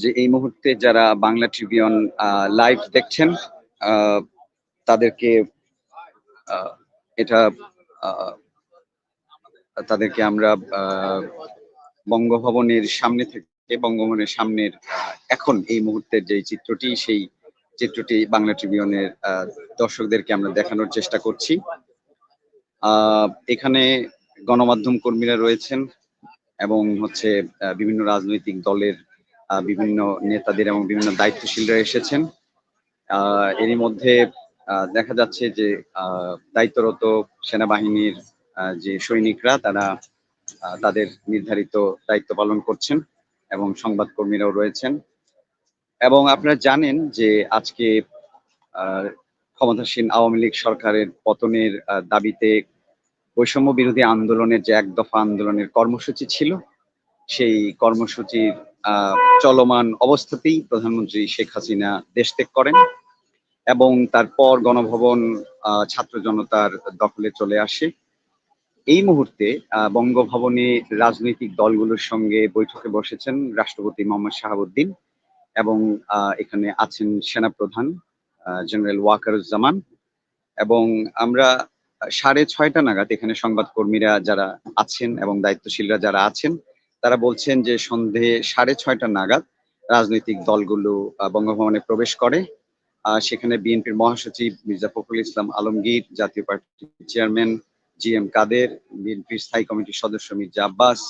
যে এই মুহূর্তে যারা বাংলা ট্রিবিউন লাইভ দেখছেন তাদেরকে এটা তাদেরকে আমরা বঙ্গভবনের সামনে থেকে, বঙ্গভবনের সামনের এখন এই মুহূর্তের যে চিত্রটি, সেই চিত্রটি বাংলা ট্রিবিউনের দর্শকদেরকে আমরা দেখানোর চেষ্টা করছি। এখানে গণমাধ্যম কর্মীরা রয়েছেন এবং হচ্ছে বিভিন্ন রাজনৈতিক দলের বিভিন্ন নেতাদের এবং বিভিন্ন দায়িত্বশীলরা এসেছেন। এরই মধ্যে দেখা যাচ্ছে যে দায়িত্বরত সেনাবাহিনীর যে সৈনিকরা, তারা তাদের নির্ধারিত দায়িত্ব পালন করছেন এবং সংবাদকর্মীরাও রয়েছেন। এবং আপনারা জানেন যে আজকে ক্ষমতাসীন আওয়ামী লীগ সরকারের পতনের দাবিতে বৈষম্য বিরোধী আন্দোলনের যে এক দফা আন্দোলনের কর্মসূচি ছিল, সেই কর্মসূচির চলমান অবস্থাতেই প্রধানমন্ত্রী শেখ হাসিনা দেশ ত্যাগ করেন এবং তারপর গণভবন ছাত্র জনতার দখলে চলে আসে। এই মুহূর্তে বঙ্গভবনে রাজনৈতিক দলগুলোর সঙ্গে বৈঠকে বসেছেন রাষ্ট্রপতি মোহাম্মদ শাহাবুদ্দিন এবং এখানে আছেন সেনাপ্রধান জেনারেল ওয়াকারুজ্জামান এবং আমরা সাড়ে ছয়টা নাগাদ এখানে সংবাদকর্মীরা যারা আছেন এবং দায়িত্বশীলরা যারা আছেন, তারা বলছেন যে সন্ধে সাড়ে ছয়টা নাগাদ রাজনৈতিক দলগুলো বঙ্গভবনে প্রবেশ করে। সেখানে বিএনপির মহাসচিব মির্জা ফখরুল ইসলাম আলমগীর, জাতীয় পার্টির চেয়ারম্যান জি এম কাদের, বিএনপির স্থায়ী কমিটির সদস্য মির্জা আব্বাস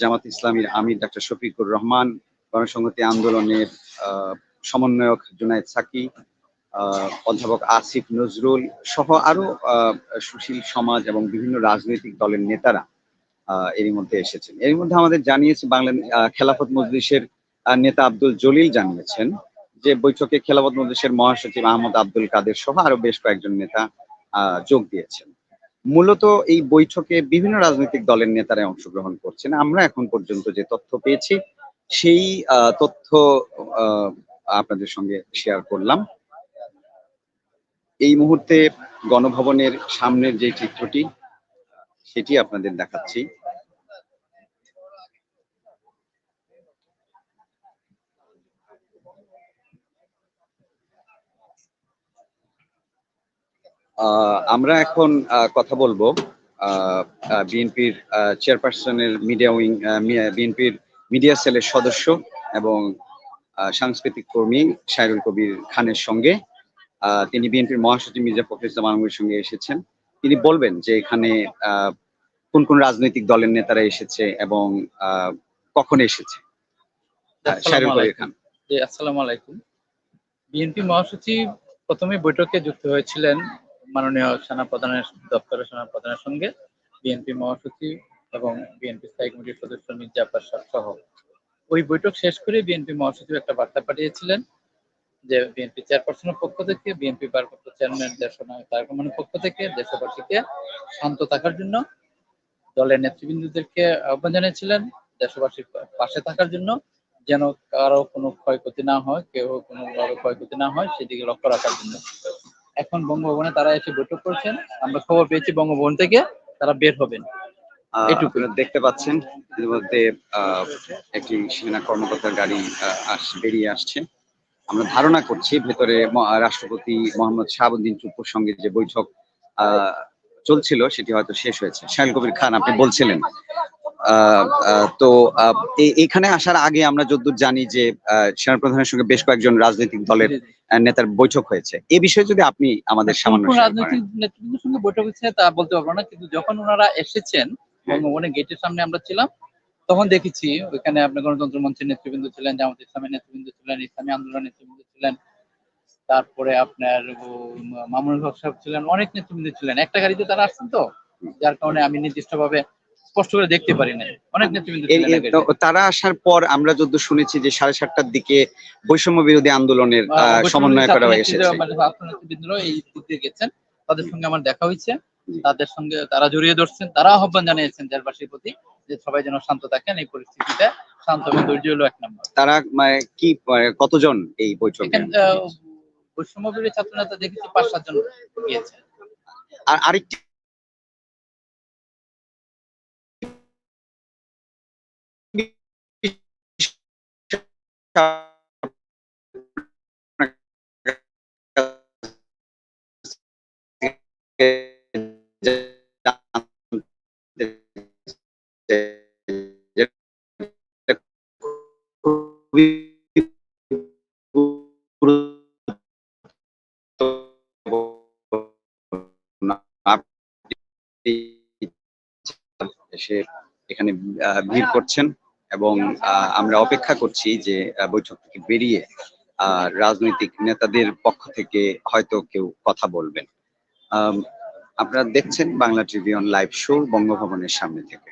জামাত ইসলামীর আমির ডাক্তার শফিকুর রহমান, গণসংহতি আন্দোলনের সমন্বয়ক জুনায়েদ সাকি অধ্যাপক আসিফ নজরুল সহ আরও সুশীল সমাজ এবং বিভিন্ন রাজনৈতিক দলের নেতারা এরই মধ্যে এসেছেন। এর মধ্যে আমাদের জানিয়েছে বাংলা খেলাফত মজলিসের নেতা আব্দুল জলিল জানিয়েছেন যে বৈঠকে খেলাফত মজলিসের মহাসচিব আহমদ আব্দুল কাদের সহ আরও বেশ কয়েকজন নেতা যোগ দিয়েছেন। মূলত এই বৈঠকে বিভিন্ন রাজনৈতিক দলের নেতারা অংশগ্রহণ করছেন। আমরা এখন পর্যন্ত যে তথ্য পেয়েছি, সেই তথ্য আপনাদের সঙ্গে শেয়ার করলাম। এই মুহূর্তে গণভবনের সামনের যে চিত্রটি, সেটি আপনাদের দেখাচ্ছি। আমরা এখন কথা বলব বিএনপির চেয়ারপারসনের মিডিয়া উইং বিএনপির মিডিয়া সেলের সদস্য এবং সাংস্কৃতিক কর্মী সাইরুল কবির খানের সঙ্গে তিনি বিএনপির মহাসচিব মির্জা ফখরুল ইসলাম সঙ্গে এসেছেন। তিনি বলবেন যে এখানে কোন কোন রাজনৈতিক দলের নেতারা এসেছে এবং কখন এসেছে? আসসালামু আলাইকুম। বিএনপি মহাসচিব প্রথমে বৈঠকে যুক্ত হয়েছিলেন মাননীয় সেনা প্রধানের দপ্তরের সেনা প্রধানের সঙ্গে বিএনপি মহাসচিব এবং বিএনপি স্থায়ী কমিটির সদস্য মির্জা আব্বাস সহ। ওই বৈঠক শেষ করে বিএনপি মহাসচিব একটা বার্তা পাঠিয়েছিলেন যে বিএনপি চেয়ারপারসনের পক্ষ থেকে বিএনপি ভারপ্রাপ্ত চেয়ারম্যান দেশনায়ক তারেক রহমানের পক্ষ থেকে দেশবাসীকে শান্ত থাকার জন্য দলের নেতৃবৃন্দদেরকে আহ্বান জানিয়েছিলেন দেশবাসীর পাশে থাকার জন্য যেন কারও কোনো ক্ষয়ক্ষতি না হয় কেউ কোনো ক্ষয়ক্ষতি না হয় সেদিকে লক্ষ্য রাখার জন্য। এখন বঙ্গভবনে তারা এসে বৈঠক করছেন আমরা খবর পেয়েছি বঙ্গভবন থেকে তারা বের হবেন। এটুকু। দেখতে পাচ্ছেন এর মধ্যে আহ, একটি সেনা কর্মকর্তার গাড়ি বেরিয়ে আসছে। আমরা ধারণা করছি ভেতরে রাষ্ট্রপতি মোহাম্মদ শাহাবুদ্দিন চুপ্পুর সঙ্গে যে বৈঠক চলছিল সেটি হয়তো শেষ হয়েছে। শাহিল কবির খান আপনি বলছিলেন। তো এখানে আসার আগে আমরা যতদূর জানি যে আহ, সেনাপ্রধানের সঙ্গে বেশ কয়েকজন রাজনৈতিক দলের নেতার বৈঠক হয়েছে। এ বিষয়ে যদি আপনি আমাদের সামান্য। রাজনৈতিক নেতৃবৃন্দের সঙ্গে বৈঠক হচ্ছে তা বলতে পারব না কিন্তু যখন ওনারা এসেছেন বঙ্গভবনের গেটের সামনে আমরা ছিলাম তখন দেখেছি ওইখানে আপনার গণতন্ত্র মঞ্চের নেতৃবৃন্দ ছিলেন জামাত ইসলামের নেতৃবৃন্দ ছিলেন ইসলামী আন্দোলনের নেতৃবৃন্দ ছিলেন তারপরে আপনার মামুনুল হক সাহেব ছিলেন অনেক নেতৃবৃন্দ ছিলেন। একটা গাড়িতে তারা আসছেন তো যার কারণে আমি নির্দিষ্টভাবে স্পষ্ট করে দেখতে পারি না অনেক নেতৃবৃন্দ তারা আসার পর আমরা যত শুনেছি যে সাড়ে সাতটার দিকে বৈষম্য বিরোধী আন্দোলনের সমন্বয় করা নেতৃবৃন্দরাও এই দিক গেছেন তাদের সঙ্গে আমার দেখা হয়েছে। তাদের সঙ্গে তারা জড়িয়ে ধরছেন তারা আহ্বান জানিয়েছেন দেশবাসীর প্রতি যে সবাই যেন শান্ত থাকেন এই পরিস্থিতিতে শান্ত এবং ধৈর্য হলো এক নম্বর তারা মানে কি মানে কতজন এই বৈঠকে বৈষম্য বিরোধী ছাত্র নেতা দেখেছি পাঁচ সাতজন গিয়েছে আর আরেকটি Okay. এসে এখানে ভিড় করছেন এবং আমরা অপেক্ষা করছি যে বৈঠক থেকে বেরিয়ে রাজনৈতিক নেতাদের পক্ষ থেকে হয়তো কেউ কথা বলবেন। আপনারা দেখছেন বাংলা ট্রিবিউন লাইভ শো বঙ্গভবনের সামনে থেকে।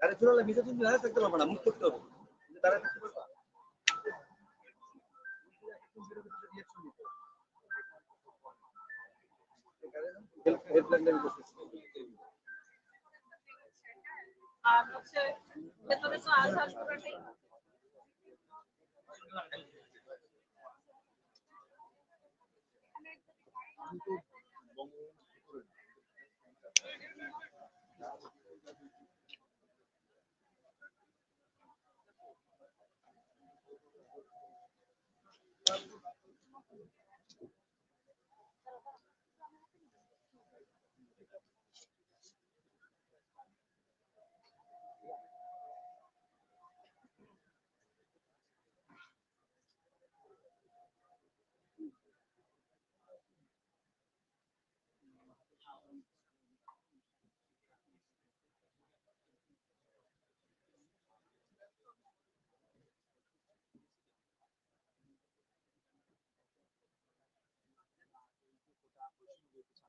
গাড়ি চলে ভিতরে তুমি দাঁড়িয়ে থাকতে পারবে না মুখ করতে হবে। তুমি থাকতে পারবা আর হচ্ছে ভেতরে তো muito bom. Thank you.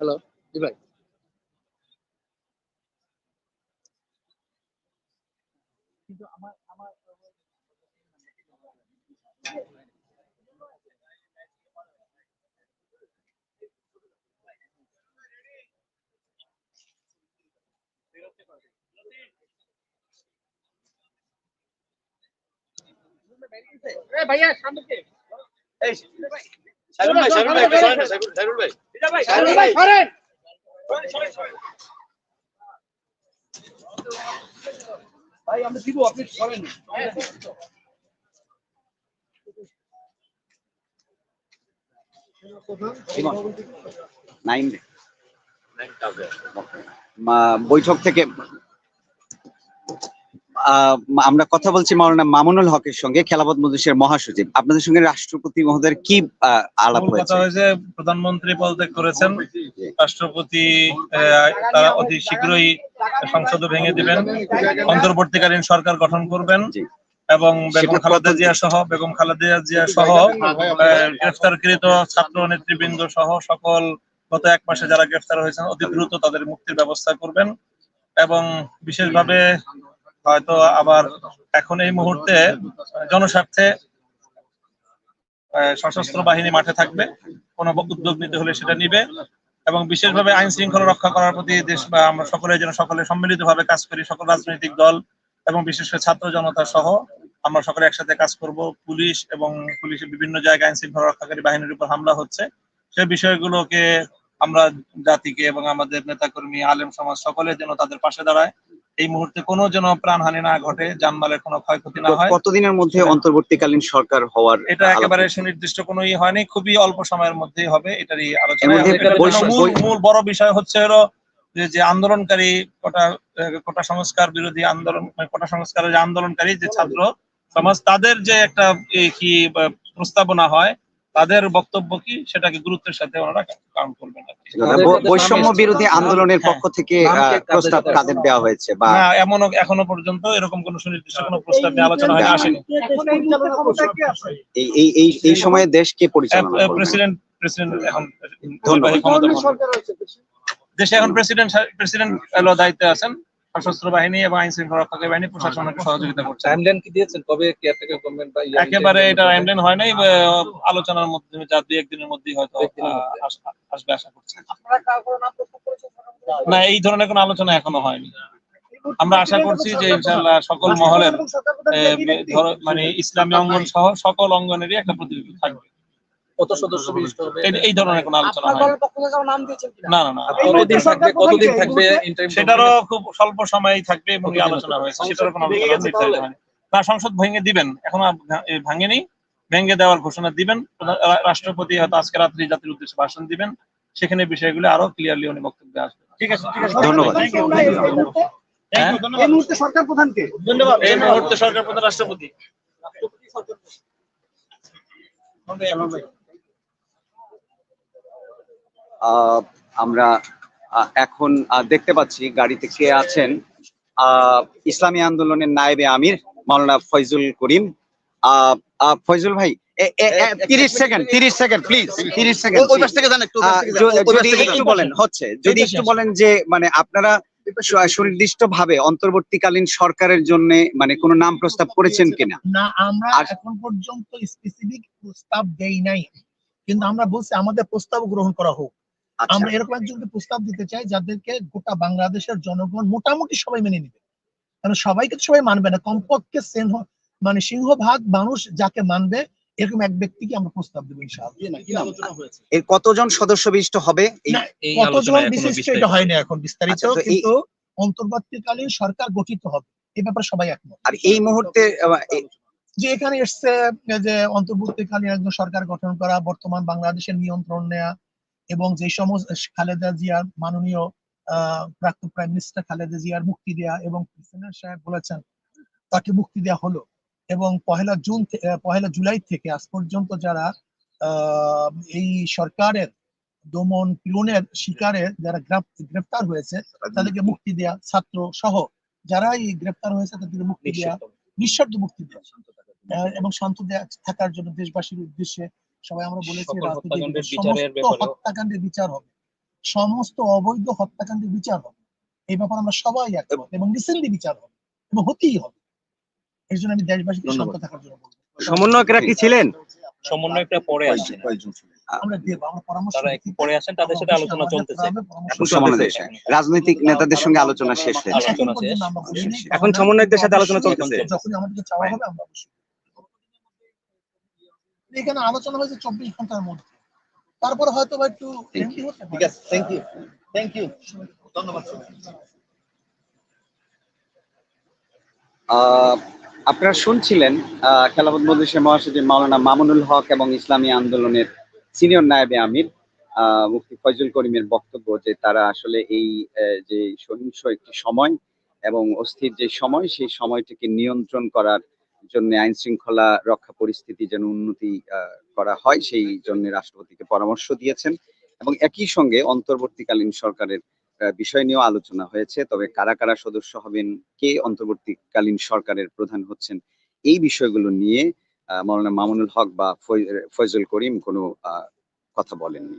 Hello জি ভাই কিন্তু আমার আমার ভাইয়া সামনে এই সাইরুল ভাই সাইরুল ভাই একটু সরেন সাইরুল সাইরুল ভাই। সামনে ভাই সরেন। ভাই আমরা দিব আপনি করেন। নাইন বৈঠক থেকে আমরা কথা বলছি মাওলানা মামুনুল হকের সঙ্গে খেলাপথ মজলিসের মহাসচিব। আপনাদের সঙ্গে রাষ্ট্রপতি মহোদয়ের কি আহ, আলাপ হয়েছে? কথা হয়েছে প্রধানমন্ত্রী পদত্যাগ করেছেন। রাষ্ট্রপতি আহ, তারা অতি শীঘ্রই সংসদ ভেঙে দিবেন। অন্তর্বর্তীকালীন সরকার গঠন করবেন। এবং বেগম খালেদা জিয়া সহ বেগম খালেদা জিয়া সহ আহ, গ্রেফতারকৃত ছাত্র নেতৃবৃন্দ সহ সকল গত এক মাসে যারা গ্রেফতার হয়েছেন অতি দ্রুত তাদের মুক্তির ব্যবস্থা করবেন। এবং বিশেষভাবে হয়তো আবার এখন এই মুহূর্তে জনস্বার্থে সশস্ত্র বাহিনী মাঠে থাকবে, কোনো উদ্যোগ নিতে হলে সেটা নিবে এবং বিশেষভাবে আইন শৃঙ্খলা রক্ষা করার প্রতি দেশ বা আমরা সকলে যেন সকলে সম্মিলিতভাবে কাজ করি, সকল রাজনৈতিক দল এবং বিশেষ করে ছাত্র জনতা সহ আমরা সকলে একসাথে কাজ করব। পুলিশ এবং পুলিশের বিভিন্ন জায়গায় আইন শৃঙ্খলা রক্ষাকারী বাহিনীর উপর হামলা হচ্ছে। সেই বিষয়গুলোকে আমরা জাতিকে এবং আমাদের নেতাকর্মী, আলেম সমাজ সকলে যেন তাদের পাশে দাঁড়ায়। এই মুহূর্তে কোনো যেন প্রাণহানি না ঘটে জানমালের কোনো ক্ষয়ক্ষতি না হয় কতদিনের মধ্যে অন্তর্বর্তীকালীন সরকার হওয়ার এটা একেবারে? সুনির্দিষ্ট কোনো ই হয়নি খুবই অল্প সময়ের মধ্যেই হবে এটারই আলোচনা মূল বড় বিষয় হচ্ছে হলো যে যে আন্দোলনকারী কোটা কোটা সংস্কার বিরোধী আন্দোলন মানে কোটা সংস্কারের যে আন্দোলনকারী যে ছাত্র সমাজ তাদের যে একটা কি প্রস্তাবনা হয় তাদের বক্তব্য কি? সেটাকে গুরুত্বের সাথে ওনারা কাউন্ট করবেন কি। বৈষম্য বিরোধী আন্দোলনের হ্যাঁ। পক্ষ থেকে প্রস্তাব কাদের দেওয়া হয়েছে বা না এমনও এখনও পর্যন্ত এরকম কোনো সুনির্দিষ্ট কোনো প্রস্তাব নিয়ে আলোচনা হয়নি আসেনি। এই এই এই এই সময়ে দেশকে পরিচালনা করবেন? প্রেসিডেন্ট প্রেসিডেন্ট এখন ধন্যবাদ। দেশে। এখন প্রেসিডেন্ট প্রেসিডেন্ট হলো দায়িত্বে আছেন। সশস্ত্র বাহিনী এবং আইন শৃঙ্খলা রক্ষাকারী বাহিনী প্রশাসনকে সহযোগিতা করছে। টাইমলাইন কি দিয়েছেন? কবে কেয়ারটেকার গভর্নমেন্ট বা একেবারে এটা টাইমলাইন হয় নাই আলোচনার মাধ্যমে যা দুই একদিনের মধ্যেই হয়তো মধ্যে। আসবে আশা করছি। না এই ধরনের কোনো আলোচনা এখনও হয়নি। আমরা আশা করছি যে ইনশাল্লাহ সকল মহলের ধরো- মানে ইসলামী অঙ্গন সহ সকল অঙ্গনেরই একটা প্রতিনিধি থাকবে। কত সদস্য বিশিষ্ট হবে? এই- ধরনের কোনো আলোচনা না। না না কতদিন থাকবে কতদিন থাকবে সেটারও খুব স্বল্প সময় থাকবে এবং আলোচনা হয়েছে। সেটারও কোনো ভেঙে আলোচনা নির্ধারিত হয়নি না সংসদ ভেঙে দিবেন। এখনও ভাঙেনি। ভেঙে দেওয়ার ঘোষণা দিবেন। রাষ্ট্রপতি হয়তো আজকে রাত্রি জাতির উদ্দেশ্যে ভাষণ দিবেন। সেখানে বিষয়গুলো আরও ক্লিয়ারলি উনি বক্তব্যে আসবেন। ঠিক আছে ঠিক আছে। ধন্যবাদ। হ্যাঁ? এই মুহূর্তে সরকার প্রধানকে। ধন্যবাদ। এই মুহূর্তে সরকার প্রধান রাষ্ট্রপতি। আহ, আমরা এখন দেখতে পাচ্ছি গাড়িতে কে আছেন। আহ, ইসলামী আন্দোলনের নায়েবে আমির মাওলানা ফয়জুল করিম। ফয়জুল ভাই তিরিশ সেকেন্ড তিরিশ সেকেন্ড প্লিজ তিরিশ সেকেন্ড যদি একটু বলেন হচ্ছে যদি একটু বলেন যে মানে আপনারা সুনির্দিষ্ট ভাবে অন্তর্বর্তীকালীন সরকারের জন্য মানে কোনো নাম প্রস্তাব করেছেন কিনা? না আমরা এখন পর্যন্ত স্পেসিফিক প্রস্তাব দেই নাই। কিন্তু আমরা বলছি আমাদের প্রস্তাব গ্রহণ করা হোক। আমরা এরকম একজনকে প্রস্তাব দিতে চাই যাদেরকে গোটা বাংলাদেশের জনগণ মোটামুটি সবাই মেনে নেবে। কারণ সবাইকে তো সবাই মানবে না। কমপক্ষে সিংহ মানে সিংহভাগ মানুষ যাকে মানবে এরকম এক ব্যক্তিকে আমরা প্রস্তাব দেবো এর কতজন সদস্য বিশিষ্ট হবে কতজন বিশিষ্ট এটা হয়নি এখন বিস্তারিত আচ্ছা, এই- কিন্তু অন্তর্বর্তীকালীন সরকার গঠিত হবে। এই ব্যাপারে সবাই একমত। আর এই মুহূর্তে যে এখানে এসছে যে অন্তর্বর্তীকালীন একজন সরকার গঠন করা বর্তমান বাংলাদেশের নিয়ন্ত্রণ নেয়া এবং যে সমস্ত খালেদা জিয়ার মাননীয় প্রাক্তন প্রাইম মিনিস্টার খালেদা জিয়ার মুক্তি দেয়া এবং প্রেসিডেন্ট সাহেব বলেছেন তাকে মুক্তি দেয়া হলো। এবং পহেলা জুন পহেলা জুলাই থেকে আজ পর্যন্ত যারা এই সরকারের দমন পীড়নের শিকারে যারা গ্রেফ- গ্রেফতার হয়েছে তাদেরকে মুক্তি দেয়া ছাত্র সহ যারা এই গ্রেফতার হয়েছে তাদেরকে মুক্তি দেয়া নিঃশর্ত মুক্তি দেয়া। এবং শান্ত থাকার জন্য দেশবাসীর উদ্দেশ্যে সবাই আমরা বলেছি রাজনীতির সমস্ত হত্যাকাণ্ডের বিচার হবে। সমস্ত অবৈধ হত্যাকাণ্ডের বিচার হবে। এই ব্যাপারে আমরা সবাই একমত এবং রিসেন্টলি বিচার হবে এবং হতেই হবে। এর জন্য আমি দেশবাসীকে শান্ত থাকার জন্য বলব। সমন্বয়করা কি ছিলেন? সমন্বয়কটা পরে আসছে আমরা দেবো আমরা পরামর্শ তারা একটু পরে আসেন তাদের সাথে আলোচনা চলতেছে। এখন রাজনৈতিক নেতাদের সঙ্গে আলোচনা শেষ এখন সমন্বয়কদের সাথে আলোচনা চলতেছে। যখনই আমাদেরকে চাওয়া হবে আমরা অবশ্যই এখানে আলোচনা হয়েছে চব্বিশ ঘণ্টার মধ্যে। তারপরে হয়তো বা একটু lengthy হতে পারে। ঠিক আছে থ্যাংক ইউ থ্যাংক ইউ ধন্যবাদ আহ, আপনারা শুনছিলেন আহ, খেলাফত মজলিসের মহাসচিব মাওলানা মামুনুল হক এবং ইসলামী আন্দোলনের সিনিয়র নায়েবে আমির আহ, মুফতি ফয়জুল করিমের বক্তব্য যে তারা আসলে এই আহ, যে সহিংস একটি সময় এবং অস্থির যে সময় সেই সময়টিকে নিয়ন্ত্রণ করার জন্য আইন শৃঙ্খলা রক্ষা পরিস্থিতি যেন উন্নতি করা হয়, সেই জন্য রাষ্ট্রপতিকে পরামর্শ দিয়েছেন। এবং একই সঙ্গে অন্তর্বর্তীকালীন সরকারের বিষয় নিয়েও আলোচনা হয়েছে। তবে কারা কারা সদস্য হবেন, কে অন্তর্বর্তীকালীন সরকারের প্রধান হচ্ছেন, এই বিষয়গুলো নিয়ে মৌলানা মামুনুল হক বা ফৈ- ফয়জুল করিম কোনো কথা বলেননি।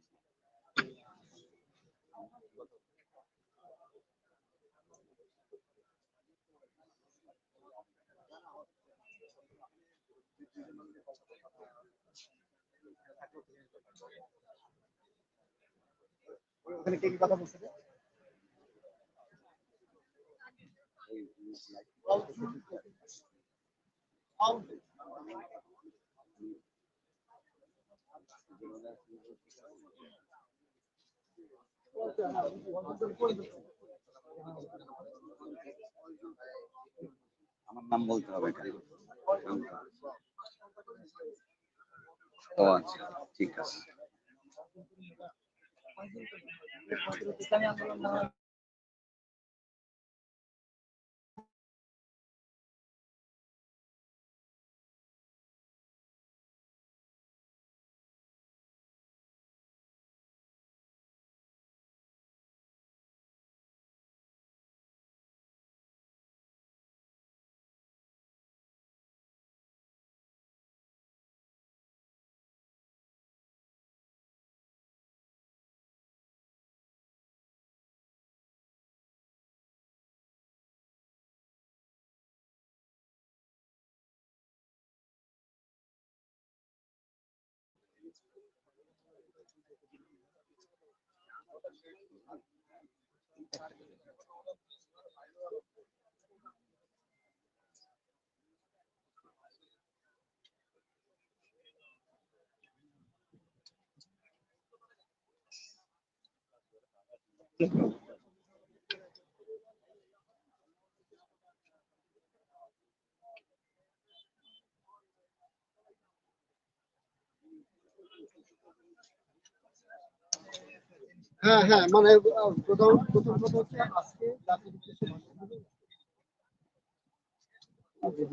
আমার নাম বলতে হবে এখানে ও আচ্ছা ঠিক হ্যাঁ হ্যাঁ মানে প্রথম প্রথম কথা হচ্ছে আজকে জাতির উদ্দেশ্যে। আজকে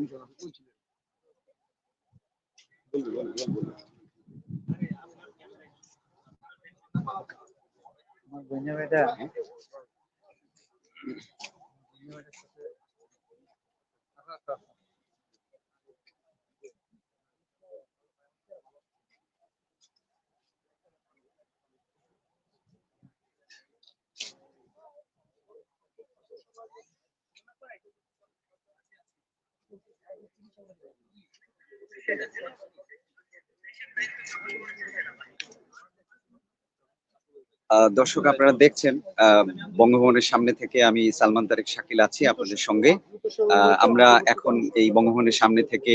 দর্শক, আপনারা দেখছেন বঙ্গভবনের সামনে থেকে আমি সালমান তারেক শাকিল আছি আপনাদের সঙ্গে। আমরা এখন এই বঙ্গভবনের সামনে থেকে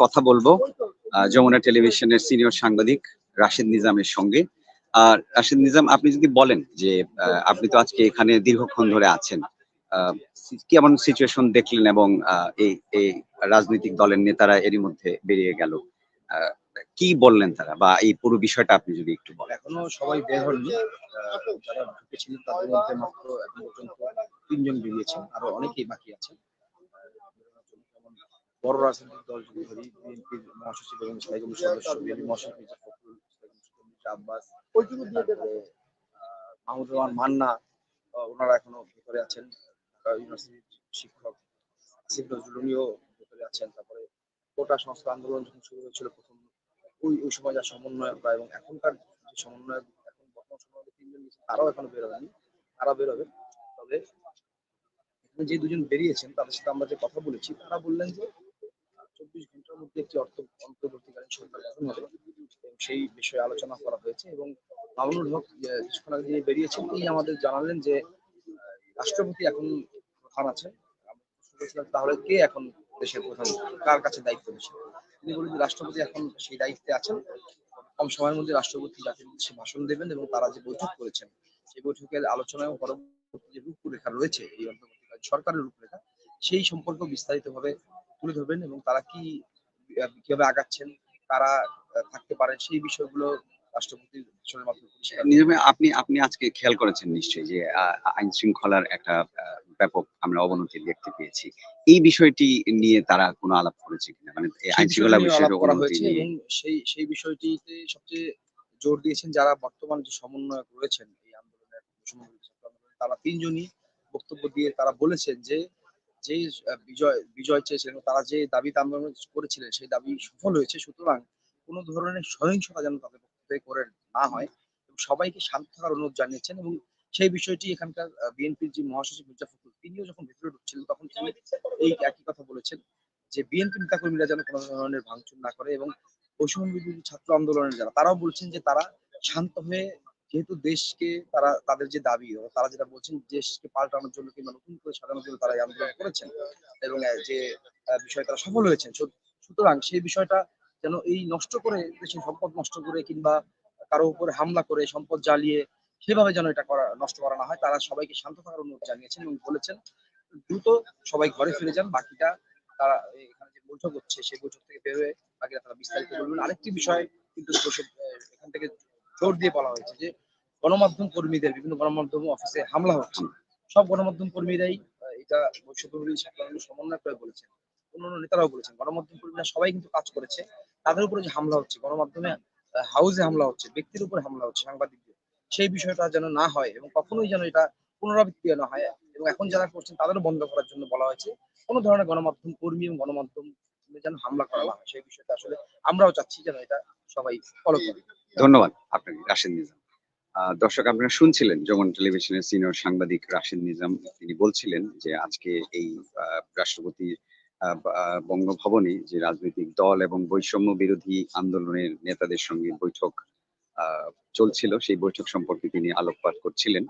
কথা বলব যমুনা টেলিভিশনের সিনিয়র সাংবাদিক রাশিদ নিজামের সঙ্গে। আর রাশিদ নিজাম, আপনি যদি বলেন যে আপনি তো আজকে এখানে দীর্ঘক্ষণ ধরে আছেন কেমন সিচুয়েশন দেখলেন এবং আহ, এই এই রাজনৈতিক দলের নেতারা এরই মধ্যে বেরিয়ে গেল? আহ, কি বললেন তারা? বা এই পুরো বিষয়টা আপনি যদি একটু বলেন। এখনও সবাই বের হননি। আহ, যারা ঢুকেছিলেন তাদের মধ্যে মাত্র এখন পর্যন্ত তিনজন বেরিয়েছেন আরও অনেকেই বাকি আছেন। বড় রাজনৈতিক দল যদি ধরি বিএনপির মহাসচিব এবং স্থায়ী কমিটির সদস্য বিএনপি মহাসচিব মির্জা ফখরুল আব্বাস মাহমুদুর রহমান মান্না ওনারা এখনও ভেতরে আছেন। ঢাকা ইউনিভার্সিটির শিক্ষক আসিফ নজরুল ভেতরে আছেন। তারপরে কোটা সংস্কার আন্দোলন যখন শুরু হয়েছিল প্রথম, ওই ওই সময় যা সমন্বয়করা এবং এখনকার যে সমন্বয়ক, এখন বর্তমান সমন্বয়ক তিনজন তারাও এখনও বেরোবেনি তারা বেরোবে। তবে এখানে যে দুজন বেরিয়েছেন, তাদের সাথে আমরা যে কথা বলেছি, তারা বললেন যে চব্বিশ ঘণ্টার মধ্যে একটি অর্থ, অন্তর্বর্তীকালীন সরকার গঠন হবে এবং সেই বিষয়ে আলোচনা করা হয়েছে এবং মামুনুল হক কিছুক্ষণ আগে যিনি বেরিয়েছেন, তিনি আমাদের জানালেন যে রাষ্ট্রপতি এখন খান করেছিলাম, তাহলে কে এখন দেশের প্রধান? কার কাছে দায়িত্ব বেশি তিনি বলেন যে রাষ্ট্রপতি এখন সেই দায়িত্বে আছেন। কম সময়ের মধ্যে রাষ্ট্রপতি জাতির উদ্দেশ্যে ভাষণ দেবেন এবং তারা যে বৈঠক করেছেন সেই বৈঠকের আলোচনা এবং পরবর্তী যে রূপরেখা রয়েছে এই অন্তর্বর্তীকালীন সরকারের রূপরেখা সেই সম্পর্কে বিস্তারিতভাবে তুলে ধরবেন এবং তারা কি কীভাবে আগাচ্ছেন তারা থাকতে পারেন সেই বিষয়গুলো রাষ্ট্রপতির ভাষণের মাধ্যমে আপনি আপনি আজকে খেয়াল করেছেন নিশ্চয়ই যে আইন শৃঙ্খলার একটা ব্যাপক আমরা অবনতি দেখতে পেয়েছি। এই বিষয়টি নিয়ে তারা কোনো আলাপ করেছে কিনা? মানে আইন শৃঙ্খলা বিষয়ের অবনতি নিয়ে। সেই সেই বিষয়টিতে সবচেয়ে জোর দিয়েছেন যারা বর্তমান যে সমন্বয়ক রয়েছেন এই আন্দোলনের তারা তিনজনই বক্তব্য দিয়ে তারা বলেছেন যে যে বিজয় বিজয় চেয়েছিলেন তারা যে দাবিতে আন্দোলন করেছিলেন সেই দাবি সফল হয়েছে। সুতরাং কোনো ধরনের সহিংসতা যেন তাদের পক্ষ করে না হয় এবং সবাইকে শান্ত থাকার অনুরোধ জানিয়েছেন এবং সেই বিষয়টি এখানকার বিএনপির যে মহাসচিব মির্জা তিনিও যখন ভেতরে ঢুকছিলেন, তখন তিনি এই একই কথা বলেছেন যে বিএনপি নেতাকর্মীরা যেন কোনো ধরনের ভাঙচুর না করে এবং বিরোধী ছাত্র আন্দোলনের যারা, তারাও বলছেন যে তারা শান্ত হয়ে যেহেতু দেশকে তারা, তাদের যে দাবি তারা যেটা বলছেন দেশকে পাল্টানোর জন্য কিংবা নতুন করে সাজানোর জন্য তারা আন্দোলন করেছেন এবং যে বিষয়ে তারা সফল হয়েছেন। সুতরাং সেই বিষয়টা যেন এই নষ্ট করে দেশের সম্পদ নষ্ট করে কিংবা কারও উপরে হামলা করে সম্পদ জ্বালিয়ে সেভাবে যেন এটা করা, নষ্ট করা না হয়। তারা সবাইকে শান্ত থাকার অনুরোধ জানিয়েছেন এবং বলেছেন, দ্রুত সবাই ঘরে ফিরে যান। বাকিটা তারা এখানে যে বৈঠক হচ্ছে, সেই বৈঠক থেকে বের হয়ে বাকিটা তারা বিস্তারিত বলবেন। আরেকটি বিষয় কিন্তু এখান থেকে জোর দিয়ে বলা হয়েছে যে, গণমাধ্যম কর্মীদের, বিভিন্ন গণমাধ্যম অফিসে হামলা হচ্ছে। সব গণমাধ্যম কর্মীরাই এটা ছাত্র আন্দোলন সমন্বয় করে বলেছেন। অন্যান্য নেতারাও বলেছেন, গণমাধ্যম কর্মীরা সবাই কিন্তু কাজ করেছে। তাদের উপরে যে হামলা হচ্ছে, গণমাধ্যমে হাউসে হামলা হচ্ছে, ব্যক্তির উপরে হামলা হচ্ছে, সাংবাদিকদের সেই বিষয়টা যেন না হয় এবং কখনোই যেন এটা পুনরাবৃত্তি না হয়। এবং এখন যারা করছেন তাদেরও বন্ধ করার জন্য বলা হয়েছে, কোনো ধরনের গণমাধ্যম কর্মী এবং গণমাধ্যম যেন হামলা করা হয়, সেই বিষয়টা আসলে আমরাও চাচ্ছি যেন এটা সবাই ফলো করে। ধন্যবাদ আপনাকে, রাশেদ নিজাম। দর্শক আপনারা শুনছিলেন যমন টেলিভিশনের সিনিয়র সাংবাদিক রাশেদ নিজাম, তিনি বলছিলেন যে আজকে এই রাষ্ট্রপতি বঙ্গভবনে যে রাজনৈতিক দল এবং বৈষম্য বিরোধী আন্দোলনের নেতাদের সঙ্গে বৈঠক চলছিল সেই বৈঠক সম্পর্কে তিনি আলোকপাত করছিলেন।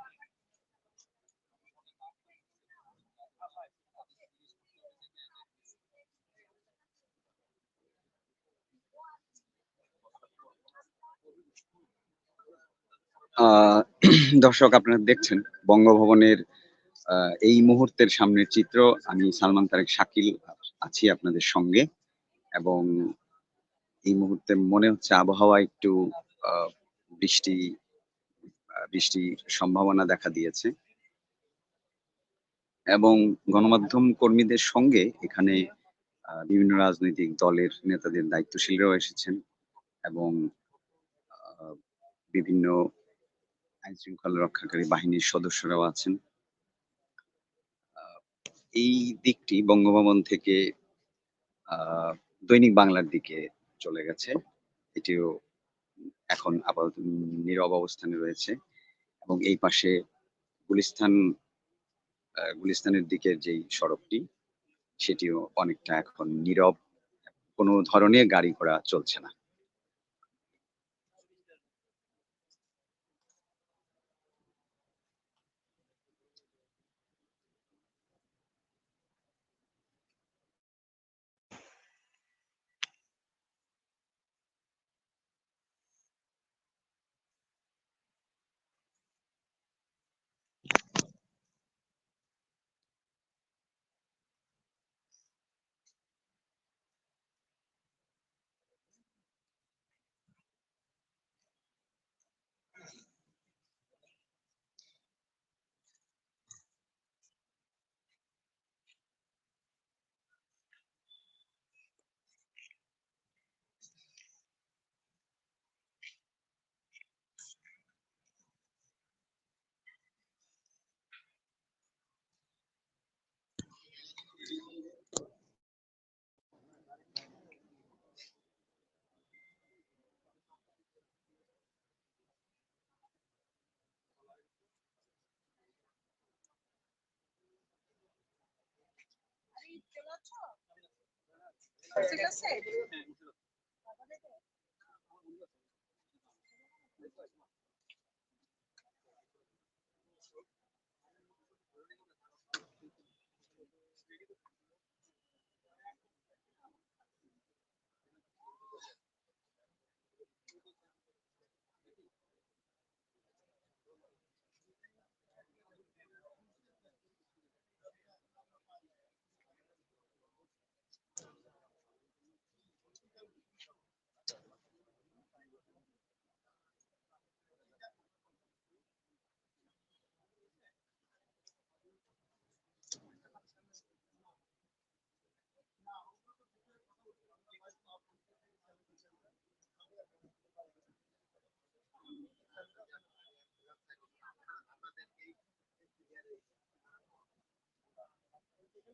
দর্শক, আপনারা দেখছেন বঙ্গভবনের এই মুহূর্তের সামনের চিত্র। আমি সালমান তারেক শাকিল আছি আপনাদের সঙ্গে এবং এই মুহূর্তে মনে হচ্ছে আবহাওয়া একটু বৃষ্টি বৃষ্টির সম্ভাবনা দেখা দিয়েছে। এবং গণমাধ্যম কর্মীদের সঙ্গে এখানে বিভিন্ন রাজনৈতিক দলের নেতাদের দায়িত্বশীলরাও এসেছেন এবং বিভিন্ন আইন শৃঙ্খলা রক্ষাকারী বাহিনীর সদস্যরাও আছেন। এই দিকটি বঙ্গভবন থেকে দৈনিক বাংলার দিকে চলে গেছে। এটিও এখন আপাতত নীরব অবস্থানে রয়েছে এবং এই পাশে গুলিস্তান গুলিস্তানের দিকের যেই সড়কটি, সেটিও অনেকটা এখন নীরব। কোনো ধরনের গাড়ি ঘোড়া চলছে না। ঠিক আছে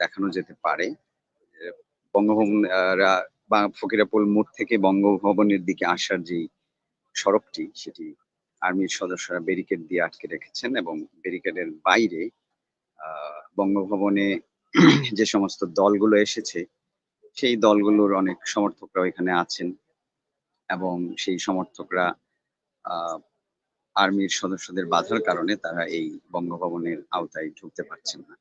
দেখানো যেতে পারে। বঙ্গভবন বা ফকিরাপুল মোড় থেকে বঙ্গভবনের দিকে আসার যে সড়কটি, সেটি আর্মির সদস্যরা ব্যারিকেড দিয়ে আটকে রেখেছেন এবং ব্যারিকেডের বাইরে বঙ্গভবনে যে সমস্ত দলগুলো এসেছে, সেই দলগুলোর অনেক সমর্থকরা এখানে আছেন এবং সেই সমর্থকরা আর্মির সদস্যদের বাধার কারণে তারা এই বঙ্গভবনের আওতায় ঢুকতে পারছেন না।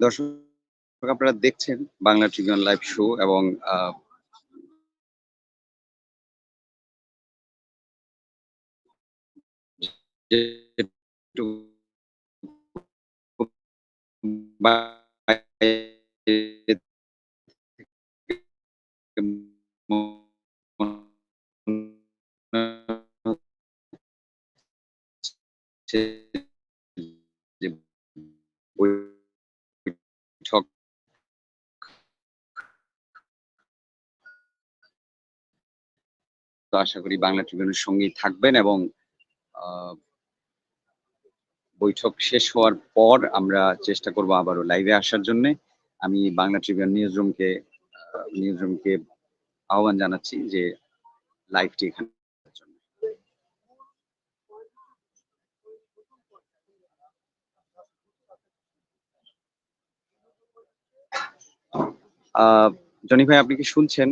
দর্শক আপনারা দেখছেন বাংলা ট্রিবিউন লাইভ শো এবং আহ, তো আশা করি বাংলা ট্রিবিউনের সঙ্গেই থাকবেন এবং বৈঠক শেষ হওয়ার পর আমরা চেষ্টা করব আবারও লাইভে আসার জন্য। আমি বাংলা ট্রিবিউন নিউজ রুমকে নিউজ রুমকে আহ্বান জানাচ্ছি যে লাইভটি এখানে করার জন্য। আহ, জনি ভাই আপনি কি শুনছেন?